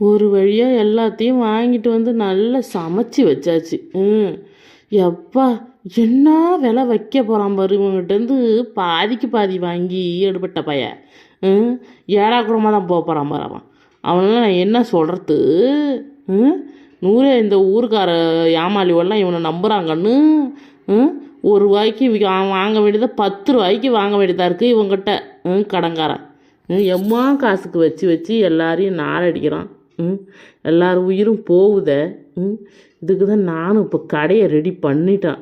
ஒரு வழியாக எல்லாத்தையும் வாங்கிட்டு வந்து நல்லா சமைச்சு வச்சாச்சு. ம். எப்பா என்ன விலை வைக்க போகிறான் பாரு இவங்ககிட்டேருந்து பாதிக்கு பாதி வாங்கி எடுபட்ட பைய ம். ஏழா தான் போக போகிறான் பாரு அவன். அவனெல்லாம் நான் என்ன சொல்கிறது ம். நூறே இந்த ஊருக்கார ஏமாளிவெல்லாம் இவனை நம்புகிறாங்கன்னு ம். ஒரு ரூபாய்க்கு அவன் வாங்க வேண்டியதை பத்து ரூபாய்க்கு வாங்க வேண்டியதாக இருக்குது இவங்ககிட்ட ம் கடங்காரன் ம் எம்மா காசுக்கு வச்சு வச்சு எல்லாரையும் நாரடிக்கிறான். எல்லார் உயிரும் போகுதே ம்? இதுக்கு தான் நானும் இப்போ கடையை ரெடி பண்ணிட்டேன்.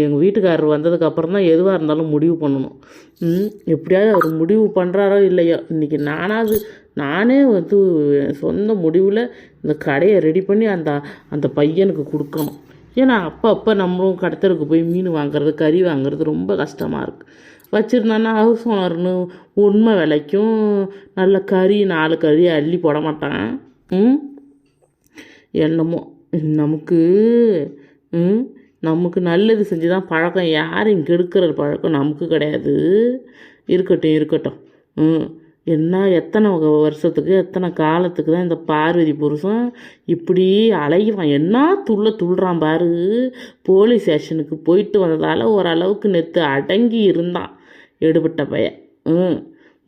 எங்கள் வீட்டுக்காரர் வந்ததுக்கப்புறம் தான் எதுவாக இருந்தாலும் முடிவு பண்ணணும். ம்? எப்படியாவது அவர் முடிவு பண்ணுறாரோ இல்லையோ. இன்றைக்கி நானாவது நானே வந்து என் சொந்த முடிவில் இந்த கடையை ரெடி பண்ணி அந்த அந்த பையனுக்கு கொடுக்கணும். ஏன்னா அப்போ அப்போ நம்மளும் கடத்தருக்கு போய் மீன் வாங்குறது கறி வாங்குறது ரொம்ப கஷ்டமாக இருக்குது வச்சுருந்தான்னா ஹவுஸ் ஓனர்னு உண்மை விலைக்கும் நல்ல கறி நாலு கறி அள்ளி போட மாட்டான். ம்? என்னமோ நமக்கு ம்? நமக்கு நல்லது செஞ்சு தான் பழக்கம் யாரையும் கெடுக்கிற பழக்கம் நமக்கு கிடையாது. இருக்கட்டும் இருக்கட்டும். ம். என்ன எத்தனை வருஷத்துக்கு எத்தனை காலத்துக்கு தான் இந்த பார்வதி புருஷன் இப்படி அலையுவான் என்ன துள்ள துள்ளுறான் பாரு. போலீஸ் ஸ்டேஷனுக்கு போயிட்டு வந்ததால் ஓரளவுக்கு நெத்து அடங்கி இருந்தான். எடுபட்ட பையன். ம்.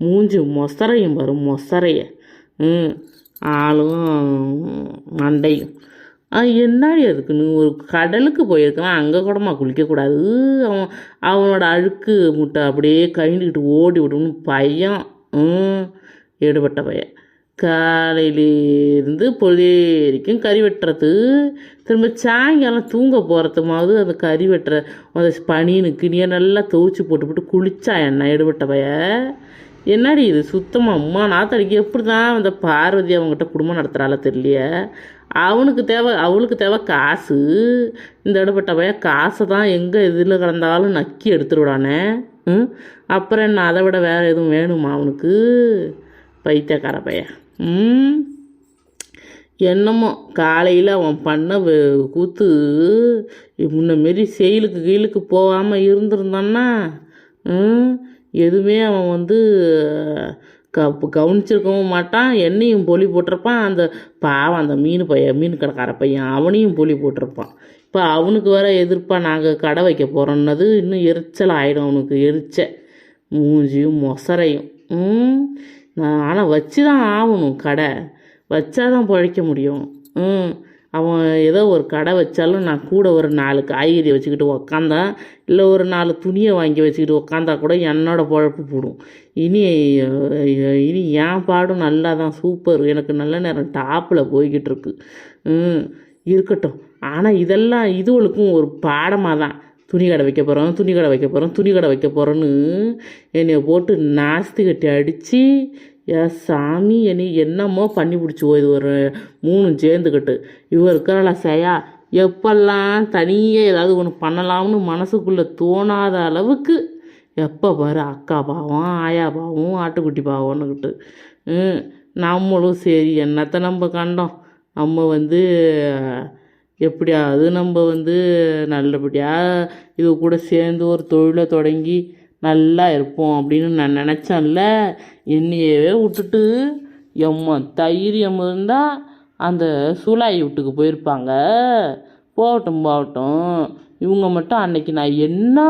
மூஞ்சி மொசரையும் வரும் மொசரைய ம். ஆளும் மண்டையும். என்னாடி என்னடி அதுக்குன்னு ஒரு கடலுக்கு போயிருக்கான் அங்கே கூடமா குளிக்கக்கூடாது அவன் அவனோட அழுக்கு முட்டை அப்படியே கழிந்துக்கிட்டு ஓடி விடணும்னு பையன் ம் ஈடுபட்ட பையன். காலையிலேருந்து பொழுதேரிக்கும் கறி வெட்டுறது. திரும்ப சாயங்காலம் தூங்க போகிறதுமாவது அந்த கறி வெட்டுற அந்த பனின்னு கிணியை நல்லா துவச்சி போட்டுவிட்டு குளிச்சா என்ன எடுபட்ட பய? என்னடி இது? சுத்தமாக அம்மா நாத்தடிக்கு. எப்படி தான் அந்த பார்வதி அவங்ககிட்ட குடும்பம் நடத்துகிறாள தெரியலையே. அவனுக்கு தேவை அவளுக்கு தேவை காசு. இந்த இடப்பட்ட பையன் காசை தான் எங்கே இதில் கிடந்தாலும் நக்கி எடுத்துருவிடானே? ம்? அப்புறம் என்ன? அதை விட வேறு எதுவும் வேணுமா அவனுக்கு? பைத்தியக்கார பையன். என்னமோ காலையில் அவன் பண்ண கூத்து முன்ன மாரி செயலுக்கு கீழுக்கு போகாமல் இருந்திருந்தான்னா எதுவுமே அவன் வந்து க கவனிச்சிருக்கவும் மாட்டான். என்னையும் பொலி போட்டிருப்பான். அந்த பாவம் அந்த மீன் பையன் மீன் கடைக்கார பையன் அவனையும் பொலி போட்டிருப்பான். இப்போ அவனுக்கு வேற எதிர்ப்பாக நாங்கள் கடை வைக்க போகிறோன்னது இன்னும் எரிச்சல் ஆகிடும் அவனுக்கு எரிச்ச மூஞ்சியும் மொசரையும். ஆனால் வச்சு தான் ஆகணும் கடை. வச்சாதான் பிழைக்க முடியும். ம் அவன் ஏதோ ஒரு கடை வச்சாலும் நான் கூட ஒரு நாலு காய்கறி வச்சுக்கிட்டு உக்காந்தா இல்லை ஒரு நாலு துணியை வாங்கி வச்சுக்கிட்டு உக்காந்தா கூட என்னோட பொழப்பு போடும். இனி இனி என் பாடும் நல்லா தான் சூப்பர் எனக்கு நல்ல நேரம் டாப்பில் போய்கிட்டு இருக்கு. ம் இருக்கட்டும். ஆனால் இதெல்லாம் இதுவளுக்கும் ஒரு பாடமாக தான் துணி கடை வைக்க போகிறோம் துணி கடை வைக்க போகிறோம் துணி கடை வைக்க போகிறோன்னு என்னை போட்டு நாஸ்தி கட்டி அடித்து ஏ சாமி என்னை என்னமோ பண்ணி பிடிச்சி இது ஒரு மூணும் சேர்ந்துக்கிட்டு. இவ இருக்கிறாளா சையா? எப்பெல்லாம் தனியாக ஏதாவது ஒன்று பண்ணலாம்னு மனசுக்குள்ளே தோணாத அளவுக்கு எப்போ பாரு அக்கா பாவம் ஆயா பாவம் ஆட்டுக்குட்டி பாவம்னுக்கிட்டு. நம்மளும் சரி என்னத்தை நம்ம கண்டோம்? நம்ம வந்து எப்படியாவது நம்ம வந்து நல்லபடியாக இது கூட சேர்ந்து ஒரு தொழிலை தொடங்கி நல்லா இருப்போம் அப்படின்னு நான் நினச்சேன்ல. என்னையவே விட்டுட்டு எம்ம தைரியம் இருந்தால் அந்த சூலாயி வீட்டுக்கு போயிருப்பாங்க. போகட்டும் போகட்டும். இவங்க மட்டும் அன்னைக்கு நான் என்ன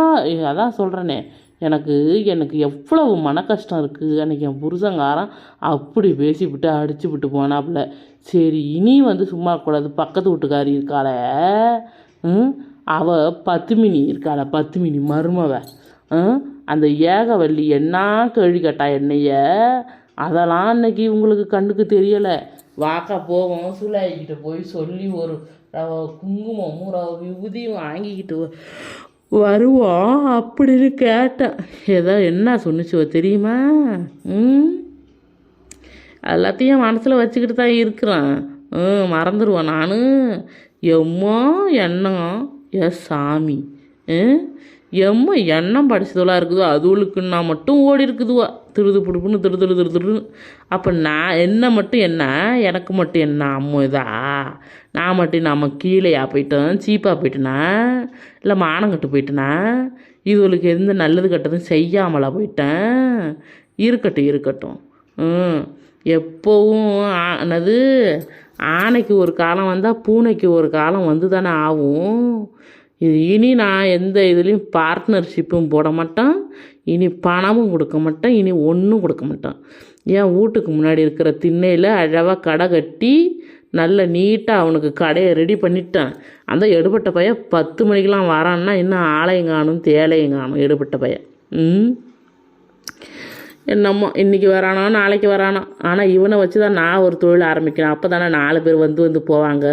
அதான் சொல்கிறேனே எனக்கு எனக்கு எவ்வளவு மன கஷ்டம் இருக்குது அன்றைக்கி என் புருஷங்காரன் அப்படி பேசிவிட்டு அடிச்சுவிட்டு போனாப்புல. சரி இனி வந்து சும்மா இருக்கக்கூடாது பக்கத்து வீட்டுக்காரி இருக்காளே. ம்? அவ பத்துமினி இருக்காள. பத்துமினி மருமவ. அந்த ஏகவல்லி என்ன கேள்வி கேட்டா என்னைய? அதெல்லாம் அன்னைக்கு இவங்களுக்கு கண்ணுக்கு தெரியலை. வாக்கா போவோம். சூலாயிக்கிட்ட போய் சொல்லி ஒரு குங்குமமும் விபூதியும் வாங்கிக்கிட்டு வருவோம் அப்படின்னு கேட்டேன் ஏதோ என்ன சொன்னிச்சுவோ தெரியுமா? ம்? எல்லாத்தையும் மனசில் வச்சுக்கிட்டு தான் இருக்கிறேன். ம் மறந்துடுவேன் நான். எம்மோ எண்ணம் ஏ சாமி. எம்மோ எண்ணம் படிச்சதெல்லாம் இருக்குதோ அதுவளுக்குன்னா மட்டும் ஓடி இருக்குதுவா. திருது பிடிப்புன்னு திரு திரு திரு அப்போ நான் என்ன மட்டும் என்ன? எனக்கு மட்டும் என்ன அம்மு இதா? நான் மட்டும் நம்ம கீழேயா போயிட்டோம் சீப்பாக போயிட்டேனா? இல்லை மானங்கட்டு போயிட்டேனா? இதுகளுக்கு எந்த நல்லது கெட்டதும் செய்யாமலா போயிட்டேன். இருக்கட்டும் இருக்கட்டும். ம். எப்போவும் ஆனது என்னது? ஆனைக்கு ஒரு காலம் வந்தால் பூனைக்கு ஒரு காலம் வந்து தானே ஆகும். இது இனி நான் எந்த இதுலேயும் பார்ட்னர்ஷிப்பும் போட மாட்டேன். இனி பணமும் கொடுக்க மாட்டேன். இனி ஒன்றும் கொடுக்க மாட்டேன். என் வீட்டுக்கு முன்னாடி இருக்கிற திண்ணையில் அழகாக கடை கட்டி நல்ல நீட்டாக அவனுக்கு கடையை ரெடி பண்ணிட்டேன். அந்த எடுபட்ட பையன் பத்து மணிக்கெலாம் வரான்னா இன்னும் ஆலையும் காணும் தேலையும் காணும் எடுபட்ட பையன். ம்? என்னமோ இன்றைக்கி வரானோ நாளைக்கு வரானோ. ஆனால் இவனை வச்சு தான் நான் ஒரு தொழில் ஆரம்பிக்கிறேன். அப்போ தானே நாலு பேர் வந்து வந்து போவாங்க.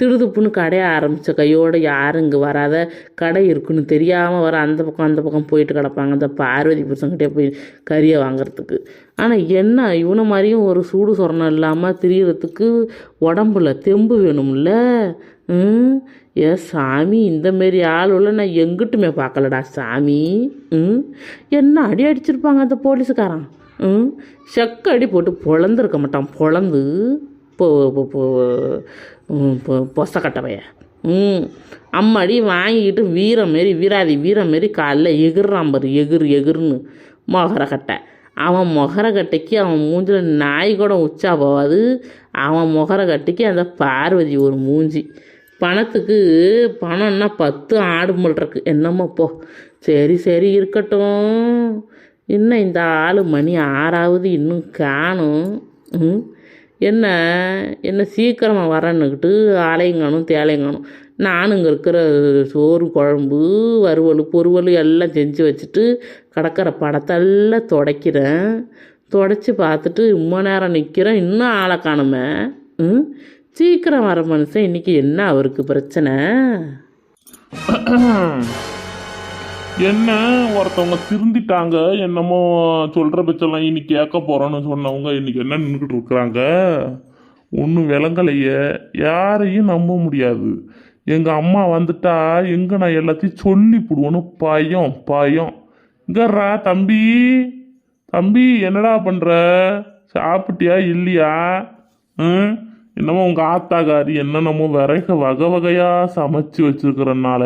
திடுதுப்புன்னு கடையை ஆரம்பித்த கையோடு யாரும் இங்கே வராத கடை இருக்குன்னு தெரியாமல் வர அந்த பக்கம் அந்த பக்கம் போயிட்டு கிடப்பாங்க. அந்த பார்வதி புருஷங்கிட்டே போய் கறியை வாங்குறதுக்கு. ஆனால் என்ன? இவனை மாதிரியும் ஒரு சூடு சொரணம் இல்லாமல் திரியறதுக்கு உடம்புல தெம்பு வேணும்ல? ம்? ஏ சாமி இந்த மாரி ஆளுள்ள நான் எங்கிட்டுமே பார்க்கலடா சாமி. ம்? என்ன அடி அடிச்சிருப்பாங்க அந்த போலீஸுக்காரன் ம்? செக்க அடி போட்டு பொழந்துருக்க மாட்டான் பொழந்து. பொசக்கட்டவைய ம் அம்மாடி வாங்கிக்கிட்டு வீரம் மாரி வீராதி வீரம் மாரி காலைல எகிர்றான் பாரு எகிர் எகிர்னு மொகரக்கட்டை அவன் மொகரக்கட்டைக்கு அவன் மூஞ்சில் நாய் கூட உச்சா போகாது. அவன் மொகரக்கட்டைக்கு அந்த பார்வதி ஒரு மூஞ்சி. பணத்துக்கு பணம்னா பத்து ஆடு மல்றக்கு என்னம்மா போ. சரி சரி இருக்கட்டும். இன்னும் இந்த ஆள் மணி ஆறாவது இன்னும் காணும். ம்? என்ன என்ன சீக்கிரமாக வரன்னுக்கிட்டு ஆலையங்கானும் தேலையங்கானும் நானும் இங்கே இருக்கிற சோறு குழம்பு வறுவல் பொறுவல் எல்லாம் செஞ்சு வச்சுட்டு கடற்கரை படத்தெல்லாம் துடைக்கிறேன். துடைச்சி பார்த்துட்டு ரொம்ப நேரம் நிற்கிறேன் இன்னும் ஆளை காணுமே. ம்? சீக்கிரம் வர மனுஷன். இன்னைக்கு என்ன அவருக்கு பிரச்சனை? என்ன ஒருத்தவங்க திருந்திட்டாங்க என்னமோ சொல்கிற பட்சம்லாம் இன்னைக்கு கேட்க போகிறோன்னு சொன்னவங்க இன்னைக்கு என்ன நின்றுக்கிட்டு இருக்கிறாங்க? ஒன்றும் விளங்கலையே. யாரையும் நம்ப முடியாது. எங்கள் அம்மா வந்துட்டா எங்கே நான் எல்லாத்தையும் சொல்லி போடுவோன்னு பயம் பயம். இங்கறா தம்பி. தம்பி என்னடா பண்ணுற சாப்பிட்டியா இல்லையா? ம்? என்னமோ உங்கள் ஆத்தாக்காரி என்னென்னமோ விறகு வகை வகையாக சமைச்சு வச்சுருக்கிறனால.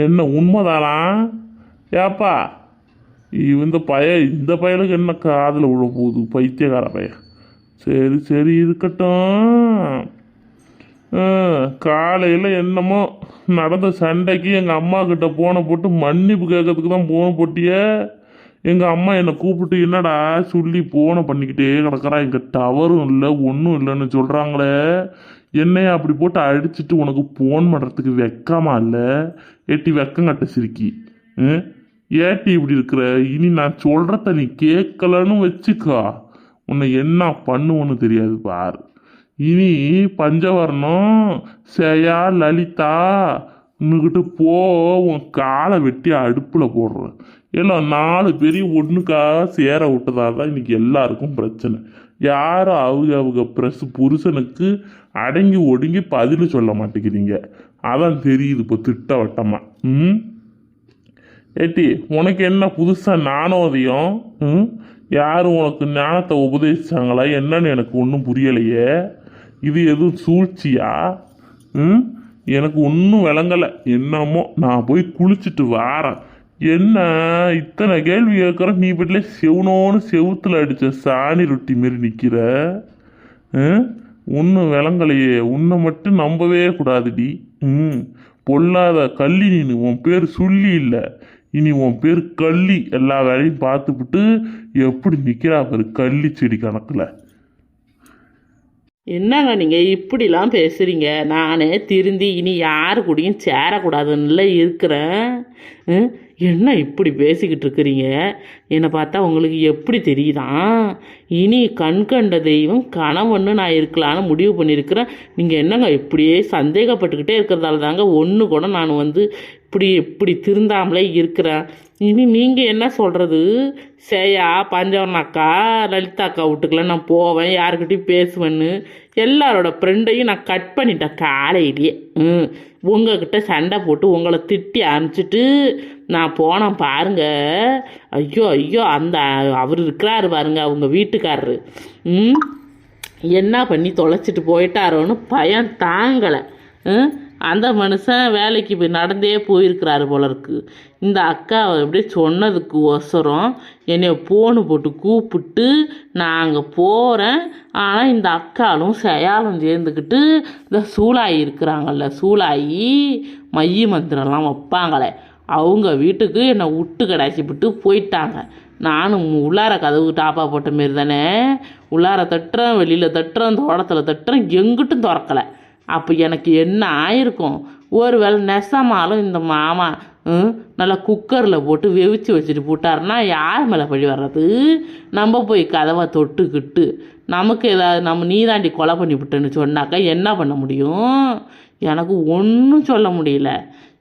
என்ன உண்மைதானா? ஏப்பா இவ- இந்த பய இந்த பயலுக்கு என்ன காதில் விழ போகுது? பைத்தியக்கார பையன் சரி சரி இருக்கட்டும். காலையில் என்னமோ நடந்த சண்டைக்கு எங்கள் அம்மா கிட்ட போனை போட்டு மன்னிப்பு கேட்கறதுக்கு தான் போன போட்டியே. எங்கள் அம்மா என்னை கூப்பிட்டு என்னடா சொல்லி போனை பண்ணிக்கிட்டே கிடக்குறா? எங்கள் டவரும் இல்லை ஒன்றும் இல்லைன்னு சொல்கிறாங்களே என்னைய அப்படி போட்டு அடிச்சுட்டு உனக்கு ஃபோன் பண்ணுறதுக்கு வெக்கமா இல்லை? ஏட்டி வெக்கம் கட்ட சிரிக்கி. ம்? ஏட்டி இப்படி இருக்கிற? இனி நான் சொல்கிறத நீ கேட்கலன்னு வச்சுக்கோ. உன்னை என்ன பண்ணுவோன்னு தெரியாது பார். இனி பஞ்சவர்ணம் சேயா லலிதா இன்னுக்கிட்டு போ உன் காலை வெட்டி அடுப்பில் போடுறேன். எல்லாம் நாலு பேரையும் ஒன்றுக்காக சேர விட்டதாக தான் இன்னைக்கு எல்லாருக்கும் பிரச்சனை. யாரும் அவங்க அவங்க ப்ரெஸ் புருஷனுக்கு அடங்கி ஒடுங்கி பதில் சொல்ல மாட்டேங்கிறீங்க. அதான் தெரியுது இப்போ திட்டவட்டமாக ம்? ஏட்டி உனக்கு என்ன புதுசாக ஞானோதயம்? ம்? யாரும் உனக்கு ஞானத்தை உபதேசிச்சாங்களா? என்னன்னு எனக்கு ஒன்றும் புரியலையே. இது எதுவும் சூழ்ச்சியா? ம்? எனக்கு ஒன்றும் விளங்கலை. என்னமோ நான் போய் குளிச்சுட்டு வாரேன். என்ன? இத்தனை கேள்வி கேட்குற? நீ வீட்டில் செவனோன்னு செவுத்தில் அடித்த சாணி ரொட்டி மாரி நிற்கிற ஒன்றும் விளங்கலையே. உன்னை மட்டும் நம்பவே கூடாதுடி. ம். பொல்லாத கள்ளி நீனு உன் பேர் சொல்லி இல்லை. இனி உன் பேர் கள்ளி. எல்லா வேலையும் பார்த்துப்புட்டு எப்படி நிற்கிறா பாரு கள்ளி செடி கணக்கில். என்னங்க நீங்கள் இப்படிலாம் பேசுகிறீங்க நானே திருந்தி இனி யாரு கூடயும் சேரக்கூடாதுன்னுல இருக்கிறேன். என்ன இப்படி பேசிக்கிட்டு இருக்கிறீங்க? என்னை பார்த்தா உங்களுக்கு எப்படி தெரியுதான் இனி கண் கண்ட தெய்வம் கணவன்னு நான் இருக்கலான்னு முடிவு பண்ணியிருக்கிறேன். நீங்கள் என்னங்க இப்படியே சந்தேகப்பட்டுக்கிட்டே இருக்கிறதால தாங்க ஒன்று கூட நான் வந்து இப்படி இப்படி திருந்தாமலே இருக்கிறேன். இனி நீங்கள் என்ன சொல்கிறது சேயா பஞ்சவர்ண அக்கா லலிதா அக்கா வீட்டுக்குலாம் நான் போவேன் யாருக்கிட்டையும் பேசுவேன்னு எல்லாரோட ஃப்ரெண்டையும் நான் கட் பண்ணிட்டேன் காலையிலேயே. ம். உங்ககிட்ட சண்டை போட்டு உங்களை திட்டி அனுப்பிச்சிட்டு நான் போனேன் பாருங்க. ஐயோ ஐயோ அந்த அவர் இருக்கிறாரு பாருங்க அவங்க வீட்டுக்காரரு. ம். என்ன பண்ணி தொலைச்சிட்டு போயிட்டாரோன்னு பயம் தாங்கலை. அந்த மனுஷன் வேலைக்கு போய் நடந்தே போயிருக்கிறாரு போல இருக்கு. இந்த அக்கா எப்படி சொன்னதுக்கு ஒசரம் என்னை ஃபோனு போட்டு கூப்பிட்டு நான் அங்கே போகிறேன் ஆனால் இந்த அக்காலும் செயலும் சேர்ந்துக்கிட்டு இந்த சூளாயி இருக்கிறாங்கல்ல சூளாயி மைய மந்திரம்லாம் வைப்பாங்களே அவங்க வீட்டுக்கு என்னை விட்டு கடாச்சிப்பிட்டு போயிட்டாங்க. நானும் உள்ளார கதவு டாப்பா போட்ட மாரி தானே உள்ளார தட்டுறேன் வெளியில் தட்டுறேன் தோட்டத்தில் தட்டுறேன் எங்கிட்டும் திறக்கலை. அப்போ எனக்கு என்ன ஆயிருக்கும்? ஒருவேளை நெசமாலும் இந்த மாமா ம், நல்லா குக்கரில் போட்டு வெவிச்சு வச்சுட்டு போட்டாருன்னா யார் மேலே பழி வர்றது? நம்ம போய் கதவை தொட்டுக்கிட்டு நமக்கு ஏதாவது நம்ம நீதாண்டி கொலை பண்ணிவிட்டேன்னு சொன்னாக்கா என்ன பண்ண முடியும்? எனக்கு ஒன்றும் சொல்ல முடியல.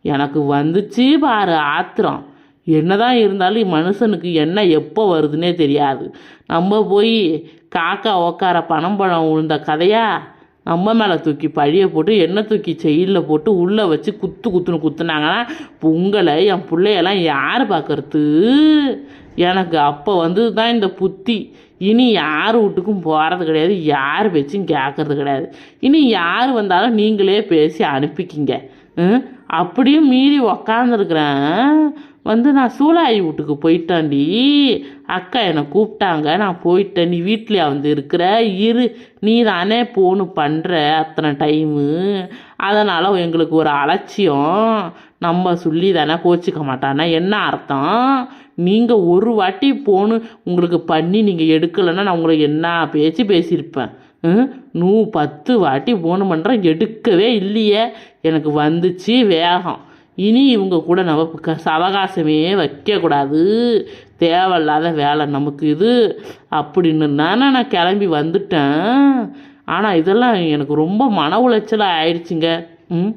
எனக்கு வந்துச்சு பாரு ஆத்திரம். என்னதான் இருந்தாலும் மனுஷனுக்கு என்ன எப்போ வருதுன்னே தெரியாது. நம்ம போய் காக்கா உக்கார பணம் பழம் விழுந்த கதையா? நம்ம மேலே தூக்கி பழியை போட்டு எண்ணெய் தூக்கி செயலில் போட்டு உள்ளே வச்சு குத்து குத்துன்னு குத்துனாங்கன்னா உங்களை என் பிள்ளையெல்லாம் யார் பார்க்கறது எனக்கு அப்போ வந்து தான் இந்த புத்தி. இனி யார் வீட்டுக்கும் போகிறது கிடையாது யார் பேச்சும் கேட்கறது கிடையாது. இனி யார் வந்தாலும் நீங்களே பேசி அனுப்பிக்கிங்க. ம்? அப்படியும் மீறி உக்காந்துருக்குறேன். வந்து நான் சூளாயி வீட்டுக்கு போயிட்டாண்டி. அக்கா என்னை கூப்பிட்டாங்க. நான் போயிட்டேன். நீ வீட்டிலையா வந்து இருக்கிற? இரு. நீ தானே போன்னு பண்ணுற அத்தனை டைமு அதனால் எங்களுக்கு ஒரு அலட்சியம். நம்ம சொல்லி தானே கோச்சிக்க மாட்டானா என்ன அர்த்தம்? நீங்கள் ஒரு வாட்டி போன்னு உங்களுக்கு பண்ணி நீங்கள் எடுக்கலைன்னா நான் உங்களுக்கு என்ன பேச்சு பேசியிருப்பேன்? ம்? நூ பத்து வாட்டி போன் பண்ணுறேன் எடுக்கவே இல்லையே. எனக்கு வந்துச்சு வேகம். இனி இவங்க கூட நம்ம க- அவகாசமே வைக்கக்கூடாது. தேவையில்லாத வேலை நமக்கு இது அப்படின்னு தானே நான் கிளம்பி வந்துட்டேன். ஆனால் இதெல்லாம் எனக்கு ரொம்ப மன உளைச்சலாக ஆயிடுச்சுங்க. ம்?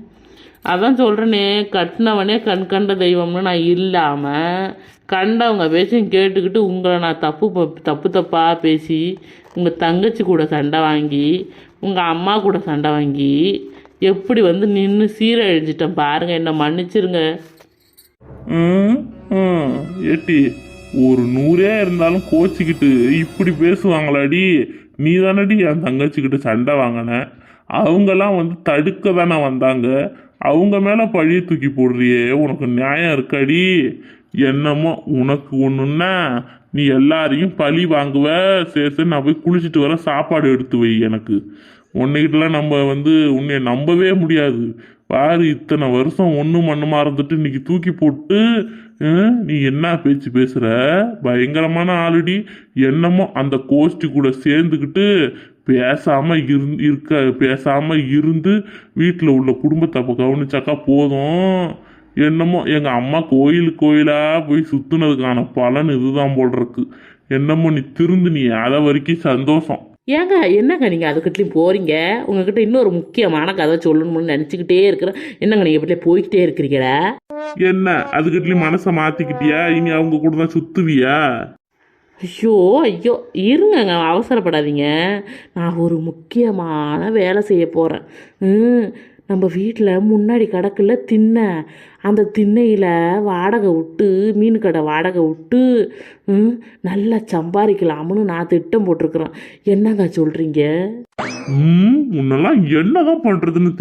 அதான் சொல்கிறேனே கட்டினவனே கண் கண்ட தெய்வம்னு நான் இல்லாமல் கண்டவங்க பேச்சும் கேட்டுக்கிட்டு உங்களை நான் தப்பு ப- தப்பு தப்பாக பேசி உங்கள் தங்கச்சி கூட சண்டை வாங்கி உங்கள் அம்மா கூட சண்டை வாங்கி எப்படி வந்து நின்று சீரழிஞ்சிட்டேன் பாருங்கள் என்னை மன்னிச்சிருங்க. ம், ம். ஏட்டி. ஒரு நூறே இருந்தாலும் கோச்சிக்கிட்டு இப்படி பேசுவாங்களாடி? நீ தானடி என் தங்கச்சிக்கிட்ட சண்டை வாங்கின? அவங்கெல்லாம் வந்து தடுக்க தானே வந்தாங்க? அவங்க மேலே பழிய தூக்கி போடுறியே உனக்கு நியாயம் இருக்காடி? என்னமோ உனக்கு ஒன்றுன்னா நீ எல்லாரையும் பழி வாங்குவ சரி சரி நான் போய் குளிச்சுட்டு வர சாப்பாடு எடுத்து வை எனக்கு. உன்னைக்கிட்டலாம் நம்ம வந்து உன்னை நம்பவே முடியாது. பாரு இத்தனை வருஷம் ஒன்றும் மண்ணுமா இருந்துட்டு இன்னைக்கு தூக்கி போட்டு நீ என்ன பேச்சு பேசுகிற பயங்கரமான ஆளுடி. என்னமோ அந்த கோஷ்டி கூட சேர்ந்துக்கிட்டு பேசாமல் இரு இருக்க பேசாமல் இருந்து வீட்டில் உள்ள குடும்பத்தை அப்போ கவனிச்சாக்கா போதும். என்னமோ எங்கள் அம்மா கோயில் கோயிலாக போய் சுற்றுனதுக்கான பலன் இதுதான் போல் இருக்கு. என்னமோ நீ திருந்து நீ அதை வரைக்கும் சந்தோஷம். ஏங்க என்னங்க நீங்கள் அதுக்கிட்லையும் போகிறீங்க உங்ககிட்ட இன்னொரு முக்கியமான கதை சொல்லணும்னு நினச்சிக்கிட்டே இருக்கிறேன் என்னங்க நீங்கள் இப்படியே போய்கிட்டே இருக்கிறீங்களா? என்ன? அதுக்கிட்டயும் மனசை மாத்திக்கிட்டியா? இனி அவங்க கூட தான் சுத்துவியா? ஐயோ ஐயோ இருங்கங்க அவசரப்படாதீங்க. நான் ஒரு முக்கியமான வேலை செய்ய போகிறேன் நம்ம வீட்டில் முன்னாடி கிடக்குல திண்ணை அந்த திண்ணையில் வாடகை விட்டு மீன் கடை வாடகை விட்டு ம், நல்லா சம்பாதிக்கலாம்னு நான் திட்டம் போட்டிருக்கிறேன். என்னங்க சொல்கிறீங்க முன்னெல்லாம் என்னதான் பண்ணுறதுன்னு தெரியல